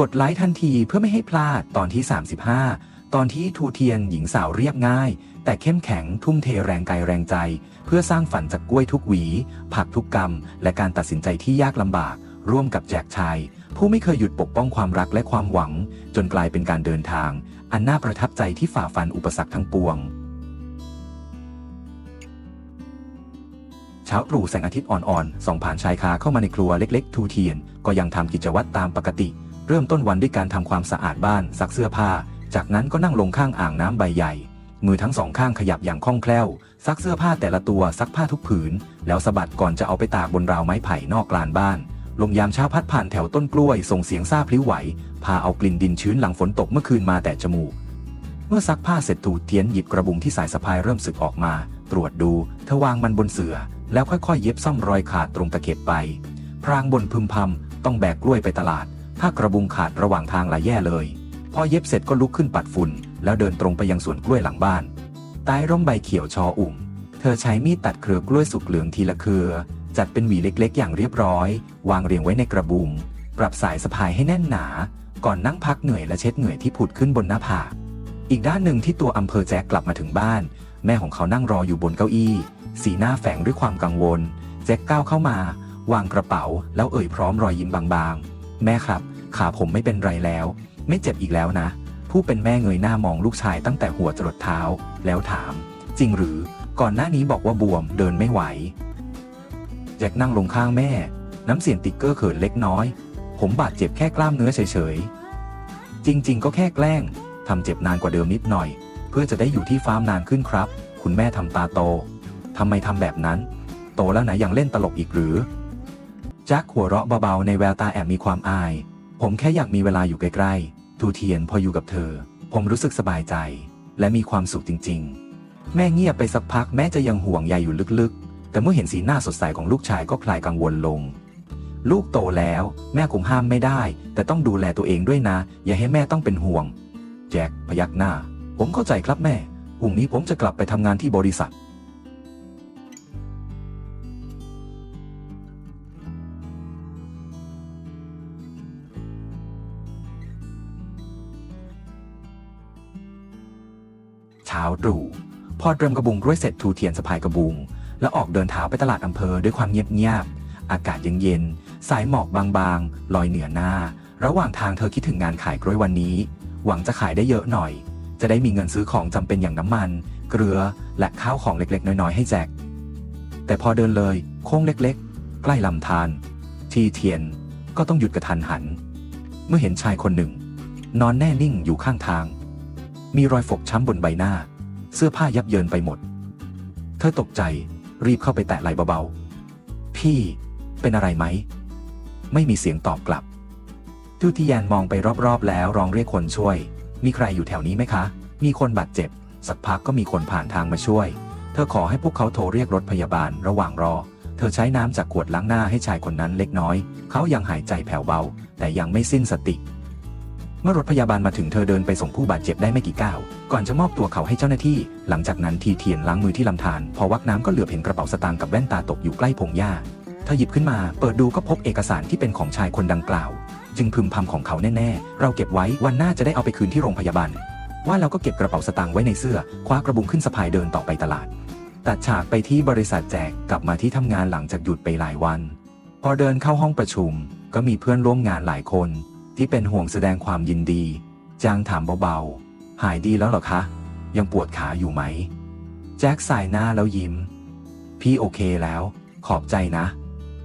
กดไลค์ทันทีเพื่อไม่ให้พลาดตอนที่ 35 ตอนที่ทูเทียนหญิงสาวเรียบง่าย แต่เข้มแข็งทุ่มเทแรงกายแรงใจ เพื่อสร้างฝันจากกล้วยทุกหวี ผักทุกกรรม และการตัดสินใจที่ยากลำบาก ร่วมกับแจกชาย ผู้ไม่เคยหยุดปกป้องความรักและความหวัง จนกลายเป็นการเดินทาง อันน่าประทับใจที่ฝ่าฟันอุปสรรคทั้งปวงเช้าตรู่แสงอาทิตย์อ่อนๆส่องผ่านชายคาเข้ามาในครัวเล็กๆ ทูเทียน ก็ยังทำกิจวัตรตามปกติ เริ่มต้นวันด้วยการทำความสะอาดบ้านซักเสื้อผ้า จากนั้นก็นั่งลงข้างอ่างน้ำใบใหญ่ มือทั้งสองข้างขยับอย่างคล่องแคล่ว ซักเสื้อผ้าแต่ละตัวซักผ้าทุกผืน แล้วสะบัดก่อนจะเอาไปตากบนราวไม้ไผ่นอกลานบ้าน ลมยามเช้าพัดผ่านแถวต้นกล้วยส่งเสียงซาพลิ้วไหว พาเอากลิ่นดินชื้นหลังฝนตกเมื่อคืนมาแต่จมูก เมื่อซักผ้าเสร็จตูเทียนหยิบกระบุงที่สายสะพายเริ่มสึกออกมา ตรวจดูเธอวางมันบนเสือ แล้วค่อยๆ เย็บซ่อมรอยขาดตรงตะเข็บไป พรางบนพึมพำต้องแบกกล้วยไปตลาด ถ้ากระบุงขาดระหว่างทางหละแย่เลย พอเย็บเสร็จก็ลุกขึ้นปัดฝุ่น แล้วเดินตรงไปยังสวนกล้วยหลังบ้านใต้ร่มใบเขียวชออุ่ม เธอใช้มีดตัดเครือกล้วยสุกเหลืองทีละเครือ จัดเป็นหวีเล็กๆ อย่างเรียบร้อย วางเรียงไว้ในกระบุง ปรับสายสะพายให้แน่นหนา ก่อนนั่งพักเหนื่อยและเช็ดเหงื่อยที่ผุดขึ้นบนหน้าผากอีกด้านหนึ่งที่ตัวอำเภอแจ็คกลับมาถึงบ้าน แม่ของเขานั่งรออยู่บนเก้าอี้ สีหน้าแฝงด้วยความกังวล แจ็คก้าวเข้ามาวางกระเป๋า แล้วเอ่ยพร้อมรอยยิ้มบางๆ แม่ครับ ขาผมไม่เป็นไรแล้ว ไม่เจ็บอีกแล้วนะ ผู้เป็นแม่เงยหน้ามองลูกชายตั้งแต่หัวจรดเท้า แล้วถาม จริงหรือ ก่อนหน้านี้บอกว่าบวมเดินไม่ไหวแจ็คนั่งลงข้างแม่ น้ำเสียงติ๊กเกอร์เขินเล็กน้อย ผมบาดเจ็บแค่กล้ามเนื้อเฉยๆ จริง ๆ ก็แค่แกล้งทำเจ็บนานกว่าเดิมนิดหน่อย เพื่อจะได้อยู่ที่ฟาร์มนานขึ้นครับ คุณแม่ทำตาโตทำไมทำแบบนั้น โตแล้วไหนะยังเล่นตลกอีกหรือ จ็คหัวเราะเบาๆในแววตาแอบมีความอาย ผมแค่อยากมีเวลาอยู่ใกล้ๆทูเทียนพออยู่กับเธอ ผมรู้สึกสบายใจ และมีความสุขจริง ๆ แม่เงียบไปสักพักแม้จะยังห่วงใยอยู่ลึกๆ แต่เมื่อเห็นสีหน้าสดใสของลูกชายก็คลายกังวลลง ลูกโตแล้ว แม่คงห้ามไม่ได้ แต่ต้องดูแลตัวเองด้วยนะ อย่าให้แม่ต้องเป็นห่วง แจ็คพยักหน้า ผมเข้าใจครับแม่พรุ่งนี้ผมจะกลับไปทำงานที่บริษัท ช้าตรู่พอเตรียมกระบุงด้วยเสร็จทูเทียนสะพายกระบุง แล้วออกเดินเท้าไปตลาดอำเภอด้วยความเงียบๆอากาศเย็นๆสายหมอกบางๆ ลอยเหนือหน้า ระหว่างทางเธอคิดถึงงานขายกล้วยวันนี้ หวังจะขายได้เยอะหน่อย จะได้มีเงินซื้อของจำเป็นอย่างน้ำมัน เกลือและข้าวของเล็กๆ น้อยๆให้แจกแต่พอเดินเลยโค้งเล็กๆ ใกล้ลำธารทีเทียนก็ต้องหยุดกระทันหัน เมื่อเห็นชายคนหนึ่ง นอนแน่นิ่งอยู่ข้างทาง มีรอยฟกช้ำบนใบหน้า เสื้อผ้ายับเยินไปหมด เธอตกใจรีบเข้าไปแตะไหล่เบาๆ พี่เป็นอะไรไหม ไม่มีเสียงตอบกลับทูติยานมองไปรอบๆ แล้วร้องเรียกคนช่วย มีใครอยู่แถวนี้ไหมคะ มีคนบาดเจ็บ สักพักก็มีคนผ่านทางมาช่วย เธอขอให้พวกเขาโทรเรียกรถพยาบาลระหว่างรอ เธอใช้น้ำจากขวดล้างหน้าให้ชายคนนั้นเล็กน้อย เขายังหายใจแผ่วเบา แต่ยังไม่สิ้นสติ เมื่อรถพยาบาลมาถึงเธอเดินไปส่งผู้บาดเจ็บได้ไม่กี่ก้าว ก่อนจะมอบตัวเขาให้เจ้าหน้าที่ หลังจากนั้นทีเทียนล้างมือที่ลำธารพอวักน้ำก็เหลือบเห็นกระเป๋าสตางค์กับแว่นตาตกอยู่ใกล้พงหญ้าเธอหยิบขึ้นมา เปิดดูก็พบเอกสารที่เป็นของชายคนดังกล่าว จึงพึมพำของเขาแน่ๆ เราเก็บไว้วันหน้าจะได้เอาไปคืนที่โรงพยาบาล ว่าเราก็เก็บกระเป๋าสตางค์ไว้ในเสื้อ คว้ากระบุงขึ้นสะพายเดินต่อไปตลาด ตัดฉากไปที่บริษัทแจกกลับมาที่ทำงานหลังจากหยุดไปหลายวัน พอเดินเข้าห้องประชุม ก็มีเพื่อนร่วมงานหลายคน ที่เป็นห่วงแสดงความยินดี จางถามเบาๆ หายดีแล้วหรอคะ ยังปวดขาอยู่ไหม แจ็คสายหน้าแล้วยิ้ม พี่โอเคแล้ว ขอบใจนะ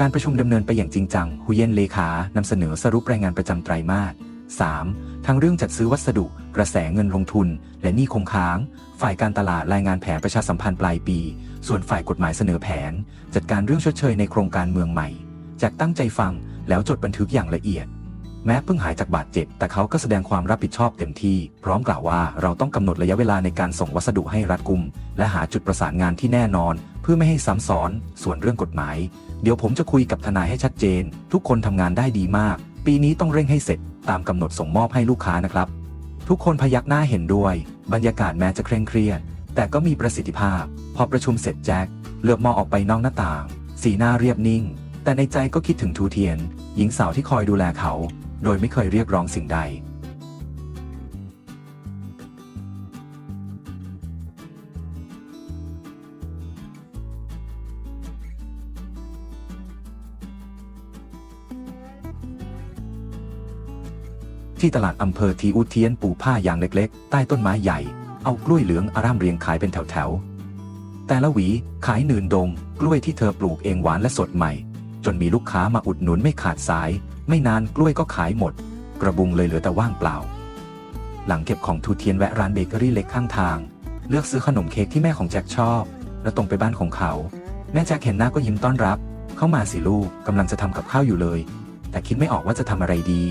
การประชุมดำเนินไปอย่างจริงจังฮุเยนเลขานำเสนอสรุปรายงานประจำไตรมาส 3. ทั้งเรื่องจัดซื้อวัสดุ กระแสเงินลงทุน และหนี้คงค้าง ฝ่ายการตลาดรายงานแผนประชาสัมพันธ์ปลายปี ส่วนฝ่ายกฎหมายเสนอแผน จัดการเรื่องชดเชยในโครงการเมืองใหม่ จากตั้งใจฟังแล้วจดบันทึกอย่างละเอียด แม้เพิ่งหายจากบาดเจ็บ แต่เขาก็แสดงความรับผิดชอบเต็มที่ พร้อมกล่าวว่าเราต้องกำหนดระยะเวลาในการส่งวัสดุให้รัดกุม และหาจุดประสานงานที่แน่นอน เพื่อไม่ให้ซ้ำซ้อน ส่วนเรื่องกฎหมาย เดี๋ยวผมจะคุยกับทนายให้ชัดเจน ทุกคนทำงานได้ดีมาก ปีนี้ต้องเร่งให้เสร็จ ตามกำหนดส่งมอบให้ลูกค้านะครับ ทุกคนพยักหน้าเห็นด้วย บรรยากาศแม้จะเคร่งเครียด แต่ก็มีประสิทธิภาพ พอประชุมเสร็จแจ็คเหลือบมองออกไปนอกหน้าต่าง สีหน้าเรียบนิ่ง แต่ในใจก็คิดถึงทูเทียน หญิงสาวที่คอยดูแลเขา โดยไม่เคยเรียกร้องสิ่งใด ที่ตลาดอำเภอทีอุเทียนปูผ้าอย่างเล็กๆ ใต้ต้นไม้ใหญ่ เอากล้วยเหลืองอาร่ามเรียงขายเป็นแถวๆ แต่ละหวีขายหนื่นดง กล้วยที่เธอปลูกเองหวานและสดใหม่ จนมีลูกค้ามาอุดหนุนไม่ขาดสาย ไม่นานกล้วยก็ขายหมด กระบุงเลยเหลือแต่ว่างเปล่า หลังเก็บของทูเทียนแวะร้านเบเกอรี่เล็กข้างทาง เลือกซื้อขนมเค้กที่แม่ของแจ็คชอบ แล้วตรงไปบ้านของเขา แม่แจ็คเห็นหน้าก็ยิ้มต้อนรับ เข้ามาสิลูกกำลังจะทำกับข้าวอยู่เลย แต่คิดไม่ออกว่าจะทำอะไรดี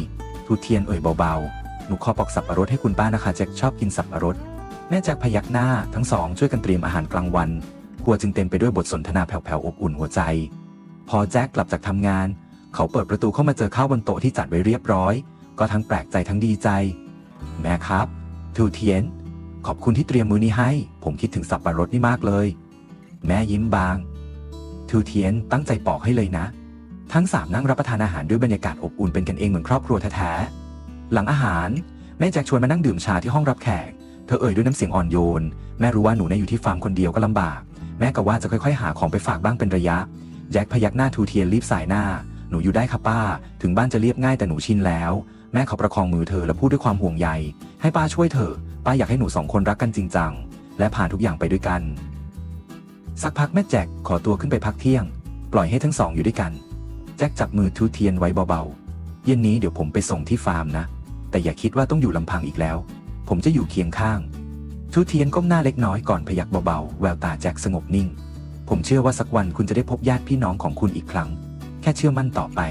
ทูเทียนเอ่ยเบาๆหนูขอปอกสับปะรดให้คุณป้านะคะแจ็คชอบกินสับปะรดแม่แจ็คพยักหน้าทั้งสองช่วยกันเตรียมอาหารกลางวันครัวจึงเต็มไปด้วยบทสนทนาแผ่วๆอบอุ่นหัวใจ พอแจ็คกลับจากทำงาน เขาเปิดประตูเข้ามาเจอข้าวบนโต๊ะที่จัดไว้เรียบร้อย ก็ทั้งแปลกใจทั้งดีใจ แม่ครับทูเทียน ขอบคุณที่เตรียมมือนี้ให้ ผมคิดถึงสับปะรดนี่มากเลย แม่ยิ้มบาง ทูเทียนตั้งใจปอกให้เลยนะ ทั้งสามนั่งรับประทานอาหารด้วยบรรยากาศอบอุ่นเป็นกันเองเหมือนครอบครัวแท้ๆหลังอาหาร แม่แจ็คชวนมานั่งดื่มชาที่ห้องรับแขก เธอเอ่ยด้วยน้ำเสียงอ่อนโยน แม่รู้ว่าหนูเนี่ยอยู่ที่ฟาร์มคนเดียวก็ลำบาก แม่ก็ว่าจะค่อยๆ หาของไปฝากบ้างเป็นระยะแจ็คพยักหน้าทูเทียนรีบสายหน้า หนูอยู่ได้ค่ะป้า ถึงบ้านจะเรียบง่ายแต่หนูชินแล้ว แม่เขาประคองมือเธอและพูดด้วยความห่วงใย ให้ป้าช่วยเธอะ ป้าอยากให้หนูสองคนรักกันจริงจัง และผ่านทุกอย่างไปด้วยกัน สักพักแม่แจ็คขอตัวขึ้นไปพักเที่ยง ปล่อยให้ทั้งสองอยู่ด้วยกัน แจ็คจับมือทูเทียนไว้เบาๆ เย็นนี้เดี๋ยวผมไปส่งที่ฟาร์มนะ แต่อย่าคิดว่าต้องอยู่ลำพังอีกแล้ว ผมจะอยู่เคียงข้าง ทูเทียนก้มหน้าเล็กน้อยก่อนพยักเบาๆ แววตาแจ็คสงบนิ่ง ผมเชื่อว่าสักวันคุณจะได้พบญาติพี่น้องของคุณอีกครั้ง ค่เชื่อมั่นต่อไป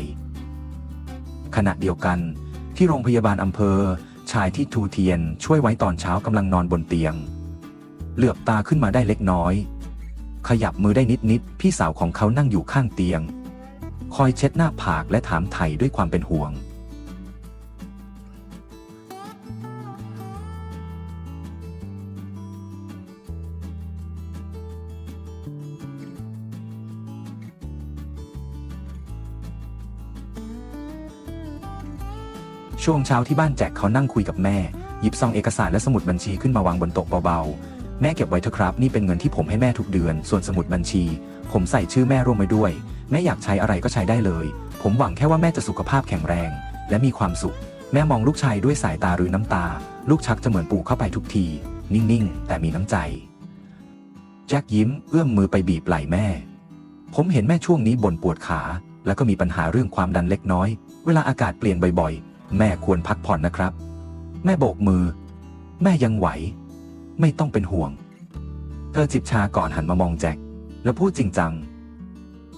ขณะเดียวกัน ที่โรงพยาบาลอำเภอ ชายที่ทูเทียนช่วยไว้ตอนเช้ากำลังนอนบนเตียง เหลือบตาขึ้นมาได้เล็กน้อย ขยับมือได้นิดๆพี่สาวของเขานั่งอยู่ข้างเตียง คอยเช็ดหน้าผากและถามไถ่ด้วยความเป็นห่วง ช่วงเช้าที่บ้านแจ็คเขานั่งคุยกับแม่ หยิบซองเอกสารและสมุดบัญชีขึ้นมาวางบนโต๊ะเบาๆ แม่เก็บไว้เถอะครับ นี่เป็นเงินที่ผมให้แม่ทุกเดือน ส่วนสมุดบัญชี ผมใส่ชื่อแม่ร่วมไว้ด้วย แม่อยากใช้อะไรก็ใช้ได้เลย ผมหวังแค่ว่าแม่จะสุขภาพแข็งแรง และมีความสุข แม่มองลูกชายด้วยสายตาหรือน้ำตา ลูกชักจะเหมือนปู่เข้าไปทุกที นิ่งๆ แต่มีน้ำใจแจ็คยิ้มเอื้อมมือไปบีบไหล่แม่ ผมเห็นแม่ช่วงนี้บ่นปวดขา แล้วก็มีปัญหาเรื่องความดันเล็กน้อย เวลาอากาศเปลี่ยนบ่อย แม่ควรพักผ่อนนะครับ แม่โบกมือ แม่ยังไหว ไม่ต้องเป็นห่วง เธอจิบชาก่อนหันมามองแจ็คแล้วพูดจริงจัง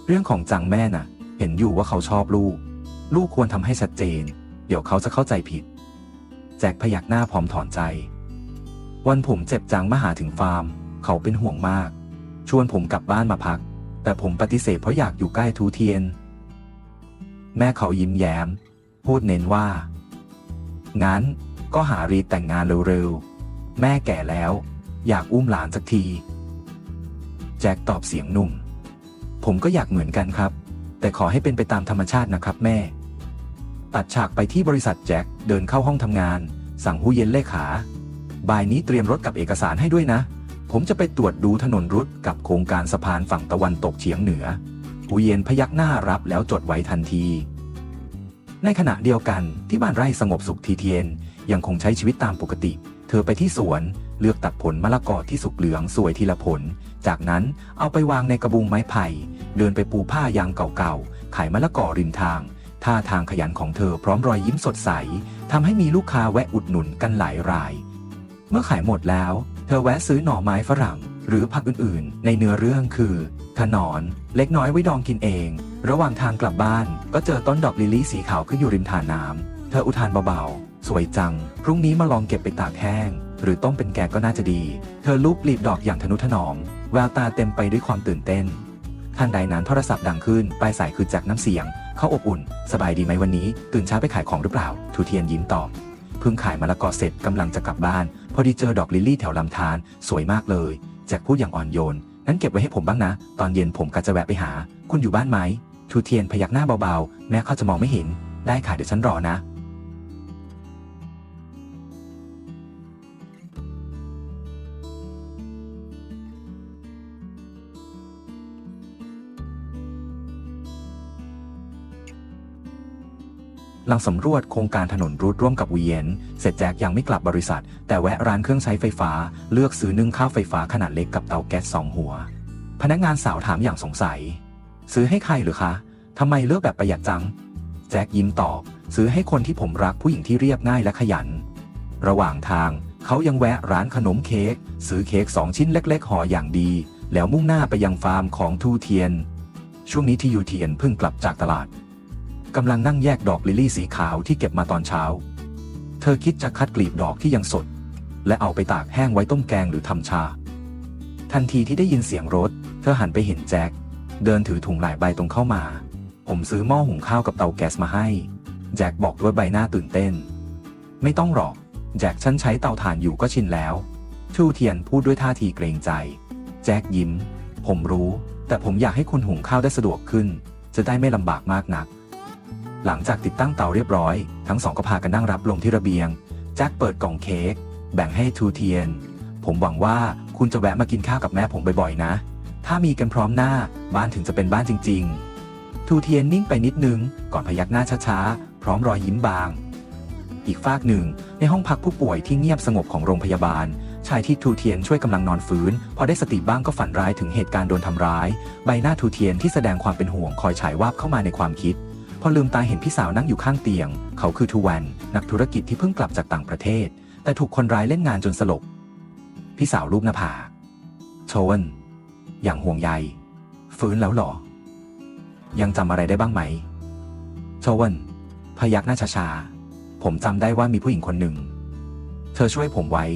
เรื่องของจังแม่น่ะ เห็นอยู่ว่าเขาชอบลูก ลูกควรทำให้ชัดเจน เดี๋ยวเขาจะเข้าใจผิด แจ็คพยักหน้าพร้อมถอนใจ วันผมเจ็บจังมาหาถึงฟาร์ม เขาเป็นห่วงมาก ชวนผมกลับบ้านมาพัก แต่ผมปฏิเสธเพราะอยากอยู่ใกล้ทูเทียน แม่เขายิ้มแย้ม พูดเน้นว่า งั้นก็หารีแต่งงานเร็วๆ แม่แก่แล้ว อยากอุ้มหลานสักที แจ็คตอบเสียงนุ่ม ผมก็อยากเหมือนกันครับ แต่ขอให้เป็นไปตามธรรมชาตินะครับแม่ ตัดฉากไปที่บริษัทแจ็คเดินเข้าห้องทำงาน สั่งหูเย็นเลขา บ่ายนี้เตรียมรถกับเอกสารให้ด้วยนะ ผมจะไปตรวจดูถนนรุดกับโครงการสะพานฝั่งตะวันตกเฉียงเหนือหูเย็นพยักหน้ารับแล้วจดไว้ทันที ในขณะเดียวกันที่บ้านไร่สงบสุขทีเทียน ยังคงใช้ชีวิตตามปกติ เธอไปที่สวนเลือกตัดผลมะละกอที่สุกเหลืองสวยทีละผล จากนั้นเอาไปวางในกระบุงไม้ไผ่ เดินไปปูผ้ายางเก่าๆ ขายมะละกอริมทาง ท่าทางขยันของเธอพร้อมรอยยิ้มสดใสทำให้มีลูกค้าแวะอุดหนุนกันหลายราย เมื่อขายหมดแล้ว เธอแวะซื้อหน่อไม้ฝรั่ง หรือผักอื่นๆ ในเนื้อเรื่องคือขนอน เล็กน้อยไว้ดองกินเอง ระหว่างทางกลับบ้านก็เจอต้นดอกลิลลี่สีขาวขึ้นอยู่ริมทานน้ำ เธออุทานเบาๆ สวยจัง พรุ่งนี้มาลองเก็บไปตากแห้ง หรือต้มเป็นแกงก็น่าจะดี เธอลูบลีบดอกอย่างทนุถนอม แววตาเต็มไปด้วยความตื่นเต้นทันใดนั้นโทรศัพท์ดังขึ้น ปลายสายคือจากน้ำเสียง เขาอบอุ่น สบายดีไหมวันนี้ ตื่นเช้าไปขายของหรือเปล่า ทูเทียนยิ้มตอบเพิ่งขายมะละกอเสร็จกำลังจะกลับบ้าน พอดีเจอดอกลิลลี่แถวลำธารสวยมากเลยแจ็คพูดอย่างอ่อนโยนนั้นเก็บไว้ให้ผมบ้างนะ ตอนเย็นผมกะจะแวะไปหา คุณอยู่บ้านไหม ชูเทียนพยักหน้าเบาๆ แม้เขาจะมองไม่เห็น ได้ค่ะเดี๋ยวฉันรอนะ หลังสำรวจโครงการถนนรูดร่วมกับวีเยน เสร็จแจ็คยังไม่กลับบริษัท แต่แวะร้านเครื่องใช้ไฟฟ้า เลือกซื้อนึ่งข้าวไฟฟ้าขนาดเล็กกับเตาแก๊สสองหัว พนักงานสาวถามอย่างสงสัย ซื้อให้ใครหรือคะทำไมเลือกแบบประหยัดจัง แจ็คยิ้มตอบ ซื้อให้คนที่ผมรักผู้หญิงที่เรียบง่ายและขยัน ระหว่างทางเขายังแวะร้านขนมเค้กซื้อเค้กสองชิ้นเล็กๆห่ออย่างดี แล้วมุ่งหน้าไปยังฟาร์มของทูเทียน ช่วงนี้ที่ยูเทียนเพิ่งกลับจากตลาดกำลังนั่งแยกดอกลิลลี่สีขาวที่เก็บมาตอนเช้า เธอคิดจะคัดกลีบดอกที่ยังสด และเอาไปตากแห้งไว้ต้มแกงหรือทำชา ทันทีที่ได้ยินเสียงรถ เธอหันไปเห็นแจ็ค เดินถือถุงหลายใบตรงเข้ามา ผมซื้อหม้อหุงข้าวกับเตาแก๊สมาให้ แจ็คบอกด้วยใบหน้าตื่นเต้น ไม่ต้องหรอก แจ็คฉันใช้เตาถ่านอยู่ก็ชินแล้วทูเทียนพูดด้วยท่าทีเกรงใจ แจ็คยิ้ม ผมรู้ แต่ผมอยากให้คุณหุงข้าวได้สะดวกขึ้น จะได้ไม่ลำบากมากนัก หลังจากติดตั้งเตาเรียบร้อย ทั้งสองก็พากันนั่งรับลมที่ระเบียง แจ็คเปิดกล่องเค้ก แบ่งให้ทูเทียน ผมหวังว่าคุณจะแวะมากินข้าวกับแม่ผมบ่อยๆนะ ถ้ามีกันพร้อมหน้า บ้านถึงจะเป็นบ้านจริง ๆ ทูเทียนนิ่งไปนิดนึง ก่อนพยักหน้าช้าๆ พร้อมรอยยิ้มบาง อีกฝากหนึ่ง ในห้องพักผู้ป่วยที่เงียบสงบของโรงพยาบาล ชายที่ทูเทียนช่วยกำลังนอนฟื้น พอได้สติบ้างก็ฝันร้ายถึงเหตุการณ์โดนทำร้าย ใบหน้าทูเทียนที่แสดงความเป็นห่วงคอยฉายวาบเข้ามาในความคิด พอลืมตาเห็นพี่สาวนั่งอยู่ข้างเตียง เขาคือทูแวนนักธุรกิจที่เพิ่งกลับจากต่างประเทศ แต่ถูกคนร้ายเล่นงานจนสลบพี่สาวรูปหน้าผาโชวน อย่างห่วงใย ฟื้นแล้วหรอ ยังจำอะไรได้บ้างไหมโชเวนพยักหน้าช้าๆผมจำได้ว่ามีผู้หญิงคนหนึ่ง เธอช่วยผมไว้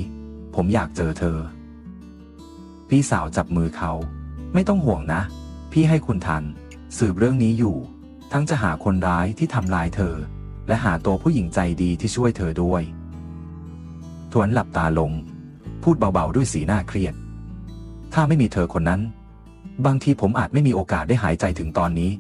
ผมอยากเจอเธอ พี่สาวจับมือเขา ไม่ต้องห่วงนะ พี่ให้คุณทัน สืบเรื่องนี้อยู่ ทั้งจะหาคนร้ายที่ทำลายเธอ และหาตัวผู้หญิงใจดีที่ช่วยเธอด้วย ทวนหลับตาลง พูดเบาๆด้วยสีหน้าเครียด ถ้าไม่มีเธอคนนั้น บางทีผมอาจไม่มีโอกาสได้หายใจถึงตอนนี้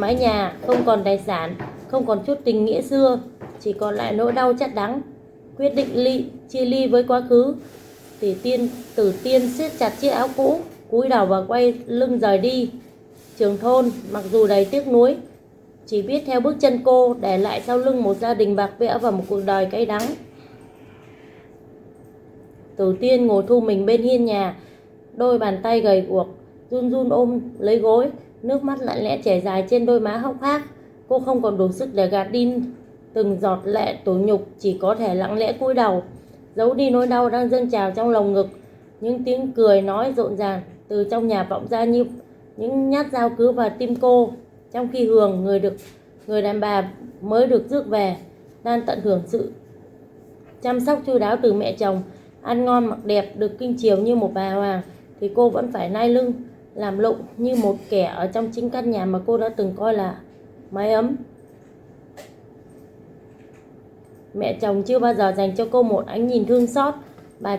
mái nhà, không còn tài sản, không còn chút tình nghĩa xưa, chỉ còn lại nỗi đau chát đắng. Quyết định ly, chia ly với quá khứ. Tỷ tiên, tử tiên siết chặt chiếc áo cũ, cúi đầu và quay lưng rời đi. Trường thôn, mặc dù đầy tiếc nuối, chỉ biết theo bước chân cô, để lại sau lưng một gia đình bạc bẽo và một cuộc đời cay đắng. Tử tiên ngồi thu mình bên hiên nhà, Đôi bàn tay gầy guộc, Run run ôm lấy gối. Nước mắt lặng lẽ chảy dài trên đôi má hốc hác. Cô không còn đủ sức để gạt đi Từng giọt lệ tủi nhục, Chỉ có thể lặng lẽ cúi đầu, Giấu đi nỗi đau đang dâng trào trong lồng ngực. Những tiếng cười nói rộn ràng Từ trong nhà vọng ra như Những nhát dao cứ vào tim cô. Trong khi Hường, người được, Người đàn bà mới được rước về, Đang tận hưởng sự chăm sóc chu đáo từ mẹ chồng, ăn ngon mặc đẹp được kinh chiều như một bà hoàng, thì cô vẫn phải nai lưng làm lụng như một kẻ ở trong chính căn nhà mà cô đã từng coi là mái ấm. Mẹ chồng chưa bao giờ dành cho cô một ánh nhìn thương xót. Bà